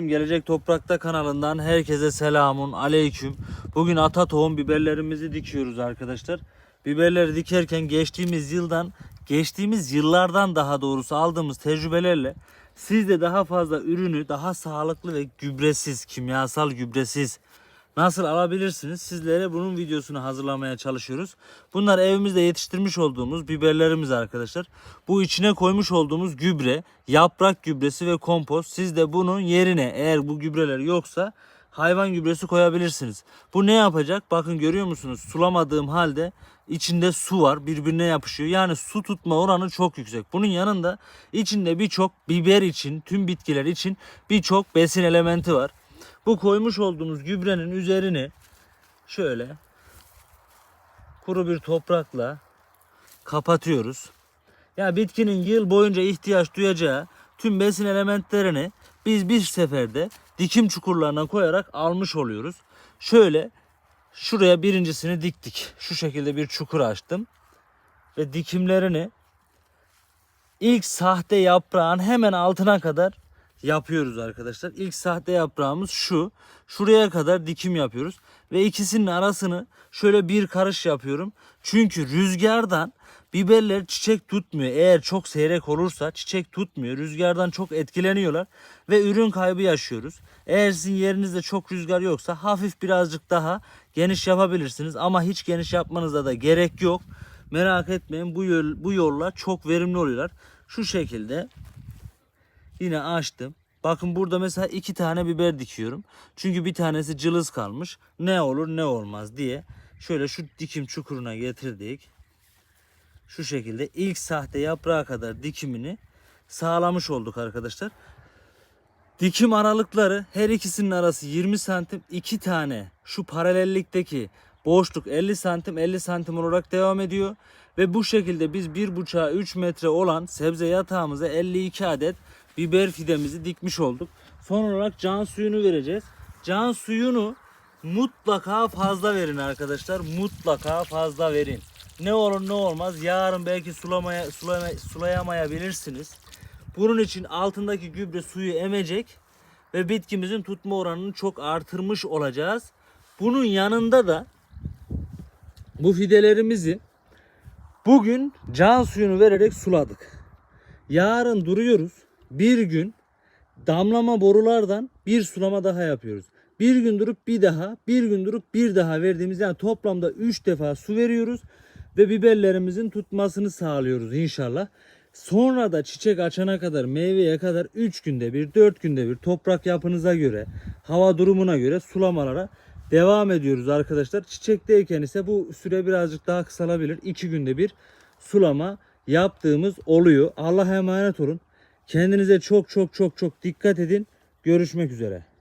Gelecek Toprakta kanalından herkese selamun aleyküm. Bugün ata tohum biberlerimizi dikiyoruz arkadaşlar. Biberleri dikerken geçtiğimiz yıldan, geçtiğimiz yıllardan daha doğrusu aldığımız tecrübelerle siz de daha fazla ürünü daha sağlıklı ve gübresiz, kimyasal gübresiz nasıl alabilirsiniz? Sizlere bunun videosunu hazırlamaya çalışıyoruz. Bunlar evimizde yetiştirmiş olduğumuz biberlerimiz arkadaşlar. Bu içine koymuş olduğumuz gübre, yaprak gübresi ve kompost. Siz de bunun yerine eğer bu gübreler yoksa hayvan gübresi koyabilirsiniz. Bu ne yapacak? Bakın görüyor musunuz? Sulamadığım halde içinde su var birbirine yapışıyor. Yani su tutma oranı çok yüksek. Bunun yanında içinde birçok biber için, tüm bitkiler için birçok besin elementi var. Bu koymuş olduğumuz gübrenin üzerine şöyle kuru bir toprakla kapatıyoruz. Ya bitkinin yıl boyunca ihtiyaç duyacağı tüm besin elementlerini biz bir seferde dikim çukurlarına koyarak almış oluyoruz. Şöyle şuraya birincisini diktik. Şu şekilde bir çukur açtım. Ve dikimlerini ilk sahte yaprağın hemen altına kadar yapıyoruz arkadaşlar. İlk sahte yaprağımız şu. Şuraya kadar dikim yapıyoruz. Ve ikisinin arasını şöyle bir karış yapıyorum. Çünkü rüzgardan biberler çiçek tutmuyor. Eğer çok seyrek olursa çiçek tutmuyor. Rüzgardan çok etkileniyorlar ve ürün kaybı yaşıyoruz. Eğer sizin yerinizde çok rüzgar yoksa hafif birazcık daha geniş yapabilirsiniz. Ama hiç geniş yapmanıza da gerek yok. Merak etmeyin bu yol, bu yolla çok verimli oluyorlar. Şu şekilde Yine açtım. Bakın burada mesela iki tane biber dikiyorum. Çünkü bir tanesi cılız kalmış. Ne olur ne olmaz diye. Şöyle şu dikim çukuruna getirdik. Şu şekilde ilk sahte yaprağa kadar dikimini sağlamış olduk arkadaşlar. Dikim aralıkları her ikisinin arası 20 santim. iki tane şu paralellikteki boşluk 50 santim 50 santim olarak devam ediyor. Ve bu şekilde biz 1,5'a 3 metre olan sebze yatağımıza 52 adet biber fidemizi dikmiş olduk. Son olarak can suyunu vereceğiz. Can suyunu mutlaka fazla verin arkadaşlar. Mutlaka fazla verin. Ne olur ne olmaz yarın belki sulamaya, sulama, sulayamayabilirsiniz. Bunun için altındaki gübre suyu emecek ve bitkimizin tutma oranını çok artırmış olacağız. Bunun yanında da bu fidelerimizi bugün can suyunu vererek suladık. Yarın duruyoruz. Bir gün damlama borulardan bir sulama daha yapıyoruz. Bir gün durup bir daha, bir gün durup bir daha verdiğimiz yani toplamda 3 defa su veriyoruz ve biberlerimizin tutmasını sağlıyoruz inşallah. Sonra da çiçek açana kadar, meyveye kadar 3 günde bir, 4 günde bir toprak yapınıza göre, hava durumuna göre sulamalara devam ediyoruz arkadaşlar. Çiçekteyken ise bu süre birazcık daha kısalabilir. 2 günde bir sulama yaptığımız oluyor. Allah'a emanet olun. Kendinize çok çok çok çok dikkat edin. Görüşmek üzere.